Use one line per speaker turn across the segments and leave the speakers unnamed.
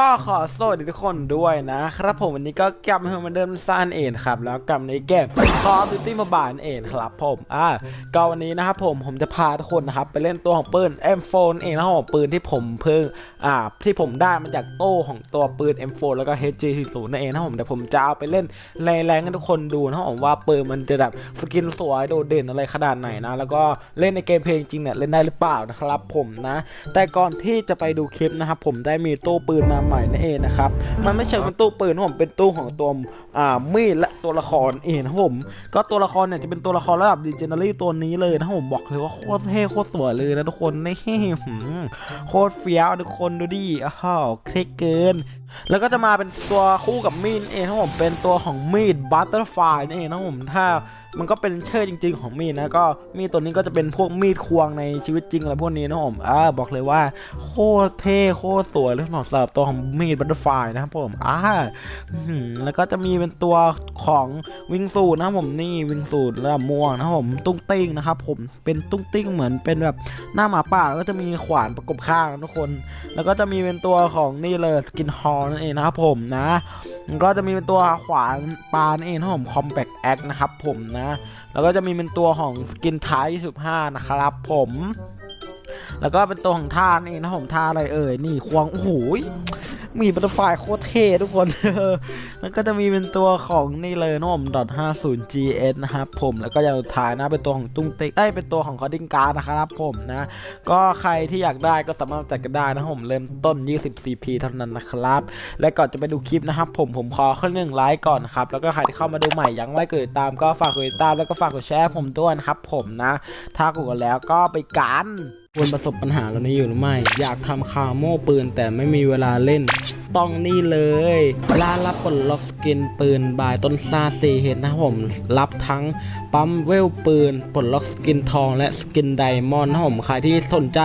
ก็ขอสวัสดีทุกคนด้วยนะครับผมวันนี้ก็กลับมาเหมือนเดิมซานเอ็นครับแล้วกลับในเกม Call of Duty Mobile นั่นเองครับผมอ่าก็วันนี้นะครับผมผมจะพาทุกคนนะครับไปเล่นตัวของปืน M4 นั่นเองนะครับผมปืนที่ผมเพิ่งอ่าที่ผมได้มาจากโต้ของตัวปืน M4 แล้วก็ HG40 นั่นเองนะครับผมเดี๋ยวผมจะเอาไปเล่นแรงๆให้ทุกคนดูนะครับผมว่าปืนมันจะแบบสกินสวยโดดเด่นอะไรขนาดไหนนะแล้วก็เล่นในเกมเพลงจริงเนี่ยเล่นได้หรือเปล่านะครับผมนะ แต่ก่อนที่จะไปดูคลิปนะครับผมได้มีตู้ปืนมาใหม่นั่นเองนะครับ มันไม่ใช่เป็นตู้ปืนนะผมเป็นตู้ของตัวอ่ามีดและตัวละครเองนะครับผม ก็ตัวละครเนี่ยจะเป็นตัวละครระดับดิจิทัลตัวนี้เลยนะครับผมบอกเลยว่าโคตรเท่โคตรสวยเลยนะทุกคนนี่หืมโคตรเฟี้ยวทุกคนดูดิอ้าวคลิกเกินแล้วก็จะมาเป็นตัวคู่กับมีดนั่เองนะผมเป็นตัวของมีดบัตเตอร์ไฟนั่เองนะผมถ้ามันก็เป็นเชื่อจริง ๆ ของมีดนะก็มีดตัวนี้ก็จะเป็นพวกมีดควงในชีวิตจริงอะไรพวกนี้นะผมอ่าบอกเลยว่าโคตรเท่โคตรสวยเลยสำหรับตัวของมีดบัตเตอร์ไฟนะครับผมอ่าแล้วก็จะมีเป็นตัวของวิงสูตนะครับผมนี่วิงสูตระดับม่วงนะครับผมตุ้งติ้งนะครับผมเป็นตุ้งติ้งเหมือนเป็นแบบหน้าหมาป่าแล้วก็จะมีขวานประกบข้างนะทุกคน แล้วก็จะมีเป็นตัวของนี่เลยสกินฮอนั่นเองนะครับผมนะก็จะมีเป็นตัวขวานปลานั่นเองนะครับผมคอมแ t กแอคนะครับผมนะ แล้วก็จะมีเป็นตัวของสกินท้าย25 นะครับผมแล้วก็เป็นตัวของท่านี่นเองนะผมท่าอะไรเอ่ยนี่ควงโอ้โหมีบัตเตอร์ไฟโคตรเท่ทุกคน แล้วก็จะมีเป็นตัวของนี่เลยนะผม .50 GS นะครับผมแล้วก็อย่างสุดท้ายนะเป็นตัวของตุ้งติ๊กได้ยเป็นตัวของคอดิ้งการ์ดนะครับผมนะก็ใครที่อยากได้ก็สามารถจัดกันได้นะผมเริ่มต้น20 CP เท่านั้นนะครับ และก่อนจะไปดูคลิปนะครับ ผมผมขอขึ้นหนึ่งไลค์ก่อนนะครับแล้วก็ใครที่เข้ามาดูใหม่ยังไม่กดติดตามก็ฝากกดติดตามแล้วก็ฝากกดแชร์ผมด้วยนะครับผมนะ ถ้ากดแล้วก็ไปกันควรประสบปัญหาแล้วนี้อยู่หรือไม่ อยากทำคาโม่ปืนแต่ไม่มีเวลาเล่น ต้องนี่เลยร้านรับปลดล็อกสกินปืนบายต้นซาซีเฮดนะผมรับทั้งปั๊มเวลปืนปลดล็อกสกินทองและสกินไดมอนด์นะผมใครที่สนใจ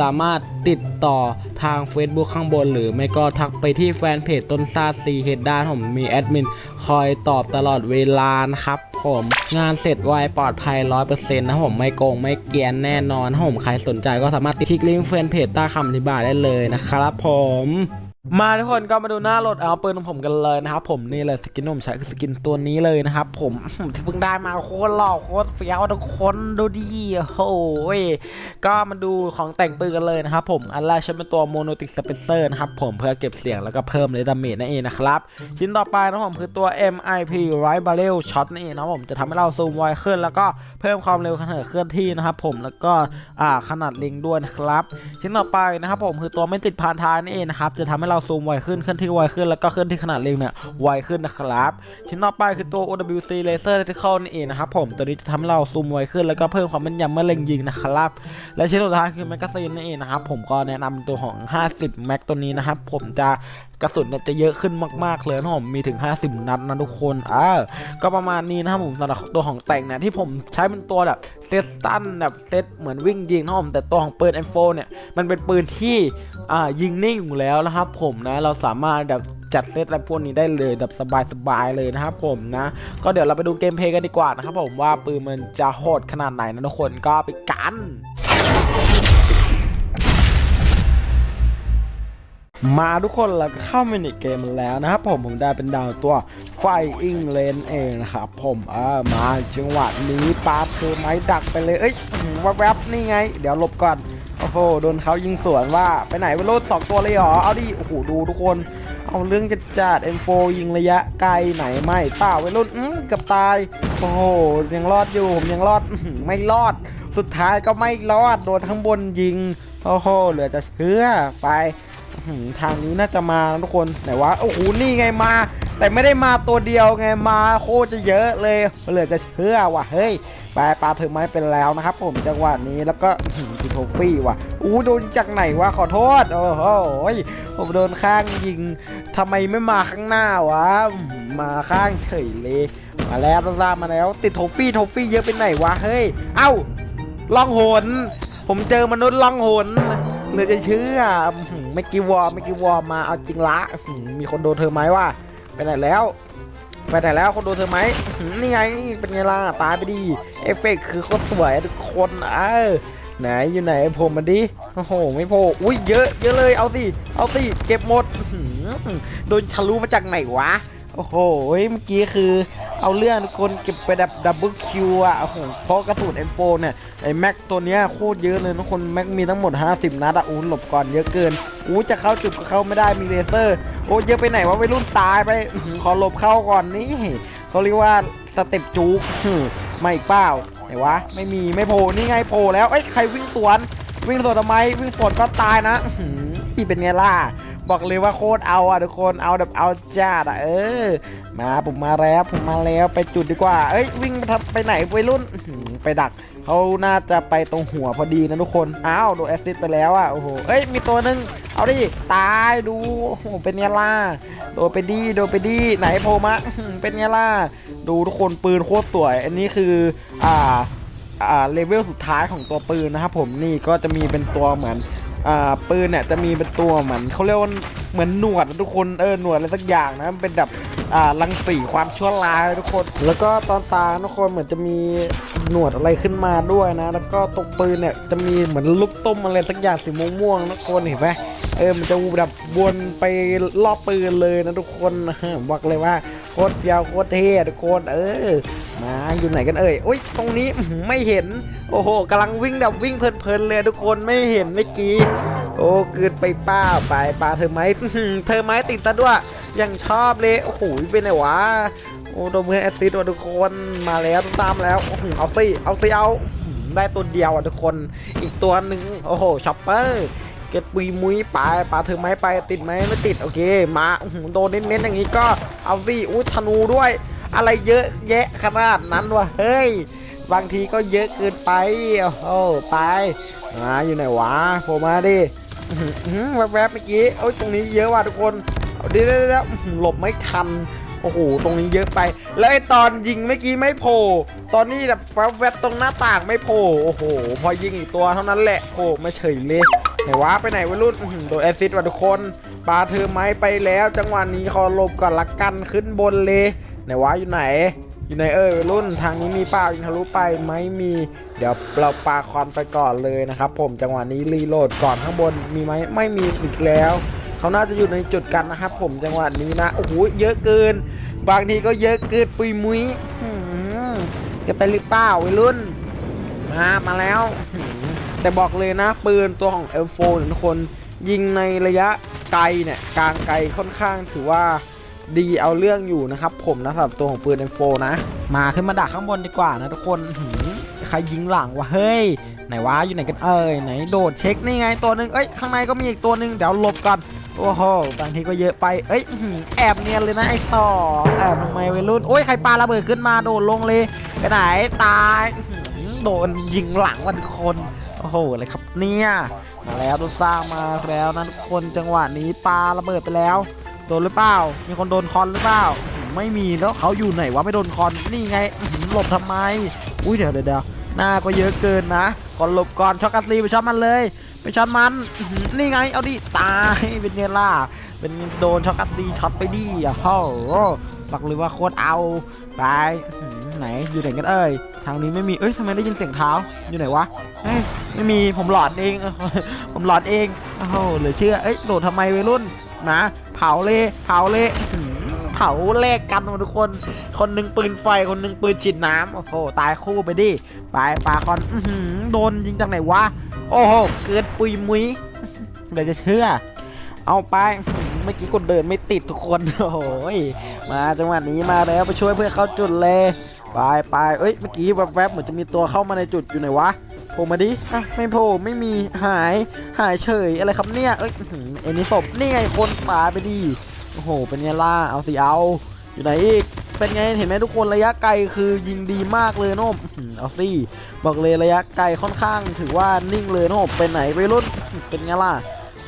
สามารถติดต่อทาง Facebook ข้างบน หรือไม่ก็ทักไปที่แฟนเพจต้นซาซีเฮดได้นผมมีแอดมินคอยตอบตลอดเวลานะครับผมงานเสร็จไวปลอดภัย 100%นะครับผมไม่โกงไม่เกียนแน่นอนผมใครสนใจก็สามารถติดคลิกลิงก์แฟนเพจใต้คำอธิบายได้เลยนะครับผม มาทุกคนก็มาดูหน้าโหลดเอาปืนของผมกันเลยนะครับผมนี่เลยสกินที่ผมใช้คือสกินตัวนี้เลยนะครับผมที่เพิ่งได้มาโคตรหล่อโคตรเฟี้ยวทุกคนดูดิโอ้ยก็มาดูของแต่งปืนกันเลยนะครับผมอันแรกใช้เป็นตัวโมโนติกสเปเซอร์นะครับผมเพื่อเก็บเสียงแล้วก็เพิ่มเลดาเมจนั่นเองนะครับชิ้นต่อไปนะผมคือตัว MIP Right Barrel Shot นั่นเองนะผมจะทำให้เราซูมไวขึ้น แล้วก็เพิ่มความเร็วขณะเคลื่อนที่นะครับผมแล้วก็อ่าขนาดเล็งด้วยนะครับ ชิ้นต่อไปนะครับผมคือตัวไม่ติดพานท้ายนั่นเองนะครับจะทำให้เราซูมไวขึ้นเคลื่อนที่ไวขึ้นแล้วก็เคลื่อนที่ขนาดเล็กเนี่ยไวขึ้นนะครับชิ้นต่อไปคือตัว OWC Laser Tactical นี่เองนะครับผมตัวนี้จะทำให้เราซูมไวขึ้นแล้วก็เพิ่มความแม่นยำเมื่อเล็งยิงนะครับและชิ้นสุดท้ายคือแมกกาซีนนี่เองนะครับผมก็แนะนำตัวของ 50 แม็กตัวนี้นะครับผมจะ กระสุนเนี่ยจะเยอะขึ้นมากๆเลยนะผมมีถึง 50 นัดนะทุกคนอ่าก็ประมาณนี้นะครับผมสำหรับตัวของแต่งเนี่ยที่ผมใช้เป็นตัวแบบเซตตันแบบเซตเหมือนวิ่งยิงนะผมแต่ตัวของปืน M4 เนี่ยมันเป็นปืนที่อ่ายิงนิ่งอยู่แล้วนะครับผมนะเราสามารถแบบจัดเซตอะไรพวกนี้ได้เลยแบบสบายๆเลยนะครับผมนะ ก็เดี๋ยวเราไปดูเกมเพลย์กันดีกว่านะครับผมว่าปืนมันจะโหดขนาดไหนนะทุกคนก็ไปกัน มาทุกคนเราก็เข้ามินิเกมแล้วนะครับผมผมได้เป็นดาวตัวไฟอิงเลนเองนะครับผมเออมาจังหวะนี้ปาเธอไม้ดักไปเลยเอ้ยแวบๆนี่ไง เดี๋ยวหลบก่อนโอ้โหโดนเขายิงสวนว่าไปไหนไปโลดสองตัวเลยหรอเอาดิโอ้โหดูทุกคน เอาเรื่องจะจัด M4 ยิงระยะไกลไหนไม่เปล่าไปรุ่นอื้อเกับตายโอ้โหยังรอดอยู่ผมยังรอดไม่รอด สุดท้ายก็ไม่รอดโดนข้างบนยิงโอ้โหเหลือจะเชื่อไป ทางนี้น่าจะมาทุกคนไหนวะโอ้โหนี่ไงมา แต่ไม่ได้มาตัวเดียวไงมาโคจะเยอะเลยเหลือจะเชื่อว่ะเฮ้ยปลาปลาเธอไม้เป็นแล้วนะครับ ผมจังหวะนี้แล้วก็อื้อหือกิโทฟี่ว่ะอู้โดนจากไหนวะขอโทษโอ้โหผมโดนข้างยิงทำไมไม่มาข้างหน้าวะมาข้างเฉยเลยมาแล้วซามาแล้ว ติดโทฟี่โทฟี่เยอะไปไหนวะเฮ้ยเอ้าล่องหนผมเจอมนุษย์ล่องหน เหลือจะเชื่ออื้อไม่กี่วอร์ไม่กี่วอร์มาเอาจริงละมีคนโดนเธอไหมวะไปไหนแล้วไปไหนแล้วคนโดูเธอไหมนี่ไงเป็นไงล่ะตายไปดีเอฟเฟกคือโคตรสวยทุกคนเออไหนอยู่ไหนผล่มาดิโอ้โหไม่โผล่อุ้ยเยอะเยอะเลยเอาสิเอาสิเก็บหมดโดนทะลุมาจากไหนวะ โอ้โห เมื่อกี้คือเอาเรื่องคนเก็บไปแบบดับเบิลคิวอะ โอ้โห เพราะกระสุน M4 เนี่ย ไอ้แม็กตัวเนี้ยโคตรเยอะเลยทุกคน แม็กมีทั้งหมด 50 นัดอะอู้หลบก่อนเยอะเกิน อู้จะเข้าจุดก็เข้าไม่ได้มีเลเซอร์ โอ้เยอะไปไหนวะวัยรุ่นตายไป ขอหลบเข้าก่อนนี่เขาเรียกว่าสเต็ปจุกไม่เปล่าไหนวะ ไม่มีไม่โผล่นี่ไงโผล่แล้ว เอ้ยใครวิ่งสวน วิ่งสวนทำไมวิ่งสวนก็ตายนะอื้อหือที่เป็นไงล่ะ บอกเลยว่าโคตรเอาอะทุกคนเอาแบบเอาจ้าดอะเออ มาผมมาแล้วผมมาแล้วไปจุดดีกว่า เอ้ยวิ่งไปทำไปไหนวัยรุ่นไปดักเขาน่าจะไปตรงหัวพอดีนะทุกคนอ้าวโดนแอสซิดไปแล้วอะโอ้โหเอ้ยมีตัวหนึงเอาดิตายดูโอ้โหเป็นไงล่ะโดนไปดีโดนไปดีไหนโผล่มาอื้อหือเป็นไงล่ะดูทุกคนปืนโคตรสวย อันนี้คืออ่าอ่าเลเวลสุดท้ายของตัวปืนนะครับผมนี่ก็จะมีเป็นตัวเหมือน อ่าปืนเนี่ยจะมีเป็นตัวเหมือนเขาเรียกว่าเหมือนหนวดนะทุกคนเออหนวดอะไรสักอย่างนะมันเป็นแบบอ่ารังสีความชั่วร้ายทุกคน แล้วก็ตอนตาทุกคนเหมือนจะมีหนวดอะไรขึ้นมาด้วยนะ แล้วก็ตรงปืนเนี่ยจะมีเหมือนลูกต้มอะไรสักอย่างสีม่วงๆทุกคนเห็นไหมเออมันจะแบบวนไปรอบปืนเลยนะทุกคนบอกเลยว่าโคตรเฟี้ยวโคตรเท่ทุกคนเออ มาอยู่ไหนกันเอ่ยอุ้ยตรงนี้ไม่เห็น โอ้โหกำลังวิ่งแบบวิ่งเพลินๆเลยทุกคนไม่เห็นเมื่อกี้ โอ้เกินไปป้าไปปลาเธอไหมเธอไหมติดซะด้วยยังชอบเลยโอ้โหเป็นไงวะโอ้โดนเพื่อนแอสซิดว่ะทุกคนมาแล้วตามแล้วเอาสิเอาสิเอาได้ตัวเดียวอะทุกคนอีกตัวหนึ่งโอ้โหช็อปเปอร์เก็บปุยมุ้ยไปปลาเธอไหมไปติดไหมไม่ติดโอเคมาโดนเน้นๆอย่างนี้ก็เอาสิอุ้ยธนูด้วย อะไรเยอะแยะขนาดนั้นวะเฮ้ย บางทีก็เยอะเกินไปโอ้ไปมาอยู่ไหนวะโผล่มาดิแวบๆเมื่อกี้โอ้ยตรงนี้เยอะว่ะทุกคนเอาเดี๋ยวเดี๋ยวเดี๋ยวอื้อหือหลบไม่ทันโอ้โห ตรงนี้เยอะไป แล้วไอตอนยิงเมื่อกี้ไม่โผล่ ตอนนี้แบบแวบๆตรงหน้าต่างไม่โผล่ โอ้โห พอยิงอีกตัวเท่านั้นแหละโผล่มาเฉยเลยไหนวะไปไหนวะรุ่นโดนแอซิดว่ะทุกคน ปลาเธอไม้ไปแล้ว จังหวะนี้ขอหลบก่อนละกันขึ้นบนเลย ไหนวะอยู่ไหน อยู่ไหนเออรุ่นทางนี้มีเปล่ายิงทะลุไปไม่มี เดี๋ยวเราปาคอนไปก่อนเลยนะครับ ผมจังหวะนี้รีโหลดก่อนข้างบนมีไหมไม่มีอีกแล้วเขาน่าจะอยู่ในจุดกันนะครับผมจังหวะนี้นะโอ้โหเยอะเกิน บางทีก็เยอะเกินปุยมุ้ยจะไปหรือเปล่าวัยรุ่นมามาแล้วแต่บอกเลยนะปืนตัวของ M4 เนี่ยทุกคนยิงในระยะไกลเนี่ยกลางไกลค่อนข้างถือว่า ดีเอาเรื่องอยู่นะครับ ผมนะสำหรับตัวของปืน M4 นะ มาขึ้นมาดักข้างบนดีกว่านะทุกคนใครยิงหลังวะเฮ้ยไหนวะอยู่ไหนกันเอ่ยไหนโดดเช็คนี่ไงตัวหนึ่งเอ้ยข้างในก็มีอีกตัวหนึ่งเดี๋ยวหลบก่อนโอ้โหบางทีก็เยอะไป เอ้ยแอบเนียนเลยนะไอ้ต่อแอบทำไมวัยรุ่นโอ้ยใครปาระเบิดขึ้นมาโดดลงเลยไปไหนตายโดนยิงหลังวันคนโอ้โหอะไรครับเนี่ยมาแล้วตัวสร้างมาแล้วนะทุกคนจังหวะนี้ปาระเบิดไปแล้ว โดนหรือเปล่า มีคนโดนคอนหรือเปล่า ไม่มีแล้วเขาอยู่ไหนวะไม่โดนคอน นี่ไงหลบทำไม อุ้ยเดี๋ยวเดี๋ยวหน้าก็เยอะเกินนะก่อนหลบก่อนช็อกกัสซีไปช็อตมันเลย ไปช็อตมัน นี่ไง เอาดิ ตายเป็นไงล่ะเป็นโดนช็อกกัสซีช็อตไปดิอะโอ้โหบอกเลยว่าโคตรเอาไปไหนอยู่ไหนกันเอ่ยทางนี้ไม่มีเอ้ยทำไมได้ยินเสียงเท้าอยู่ไหนวะเฮ้ยไม่มีผมหลอนเอง ผมหลอนเองโอ้โหเหลือเชื่อเอ้ยโดดทำไมวัยรุ่นนะ ผาเลยเผาเลยอื้อหือเผาแลกกันทุกคน คนหนึ่งปืนไฟคนหนึ่งปืนฉีดน้ำโอ้โหตายคู่ไปดิไปปาคอนอืโดนยิงจากไหนวะโอ้โหเกิดปุยมุยเดี๋ยวจะเชื่อ เอาไปเมื่อกี้กดเดินไม่ติดทุกคนโอ้ยมาจังหวะนี้มาแล้วไปช่วยเพื่อนเข้าจุดเลยไปไปเอ้ยเมื่อกี้แวบๆเหมือนจะมีตัวเข้ามาในจุดอยู่ไหนวะ ล่มาดิอะไม่โผล่ไม่มีหายหายเฉยอะไรครับเนี่ยเอ้ยเอ็นนี่ศพนี่ไงคนป่าไปดิโอ้โหเป็นไงล่ะเอาสิเอาอยู่ไหนอีกเป็นไงเห็นไหมทุกคนระยะไกลคือยิงดีมากเลยโน้มเอาสิบอกเลยระยะไกลค่อนข้างถือว่านิ่งเลยโน้มไปไหนไปรุ่นเป็นไงล่ะ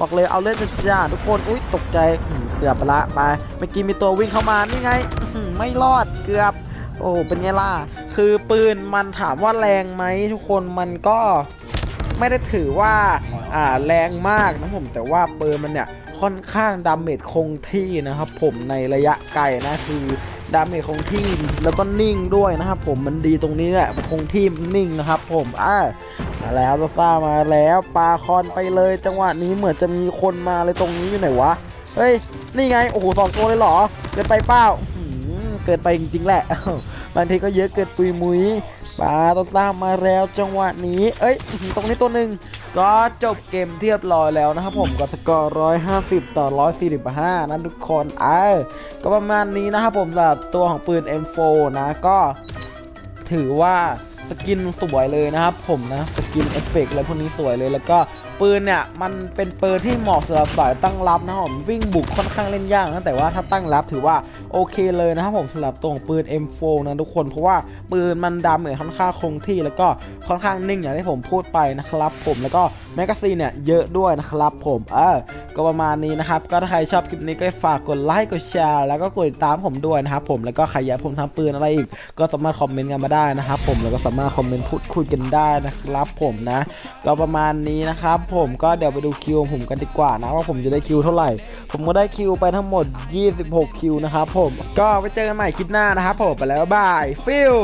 บอกเลยเอาเล่นจะจ้าทุกคนอุ้ยตกใจเกือบละไปเมื่อกี้มีตัววิ่งเข้ามานี่ไงไม่รอดเกือบ โอ้เป็นไงล่ะ คือปืนมันถามว่าแรงไหมทุกคนมันก็ไม่ได้ถือว่าอ่าแรงมากนะผมแต่ว่าปืนมันเนี่ยค่อนข้างดาเมจคงที่นะครับผมในระยะไกลนะคือดาเมจคงที่แล้วก็นิ่งด้วยนะครับผมมันดีตรงนี้แหละมันคงที่นิ่งนะครับผมอ่ามาแล้วโรซ่ามาแล้วปาคอนไปเลย จังหวะนี้เหมือนจะมีคนมาเลยตรงนี้อยู่ไหนวะเฮ้ยนี่ไงโอ้โหสองตัวเลยเหรอเกินไปเปล่า กินไปจริงๆแหละบางทีก็เยอะเกินปุยมุยปาโรซ่ามาแล้วจังหวะนี้ เอ้ยตรงนี้ตัวหนึ่งก็จบเกมเรียบร้อยแล้วนะครับผมกับสกอร์150 ต่อ 145 นะทุกคนเออก็ประมาณนี้นะครับผมสำหรับตัวของปืน M4 นะก็ถือว่าสกินสวยเลยนะครับผมนะ สกินเอฟเฟกต์อะไรพวกนี้สวยเลยแล้วก็ ปืนเนี่ยมันเป็นปืนที่เหมาะสำหรับสายตั้งรับนะครับผมวิ่งบุกค่อนข้างเล่นยากนะแต่ว่าถ้าตั้งรับถือว่าโอเคเลยนะครับผมสำหรับตัวของปืน M4 นะทุกคนเพราะว่าปืนมันดาเมจค่อนข้างคงที่แล้วก็ค่อนข้างนิ่งอย่างที่ผมพูดไปนะครับผมแล้วก็แมกกาซีนเนี่ยเยอะด้วยนะครับผมเออก็ประมาณนี้นะครับก็ถ้าใครชอบคลิปนี้ก็ฝากกดไลค์กดแชร์แล้วก็กดติดตามผมด้วยนะครับผมแล้วก็ใครอยากผมทำปืนอะไรอีก ก็สามารถคอมเมนต์กันมาได้นะครับผมแล้วก็สามารถคอมเมนต์พูดคุยกันได้นะครับผมนะ ก็ประมาณนี้นะครับผมก็เดี๋ยวไปดูคิวของผมกันดีกว่านะว่าผมจะได้คิวเท่าไหร่ ผมก็ได้คิวไปทั้งหมด 26 คิวนะครับผม ก็ไปเจอกันใหม่คลิปหน้านะครับผมไปแล้วบายฟิล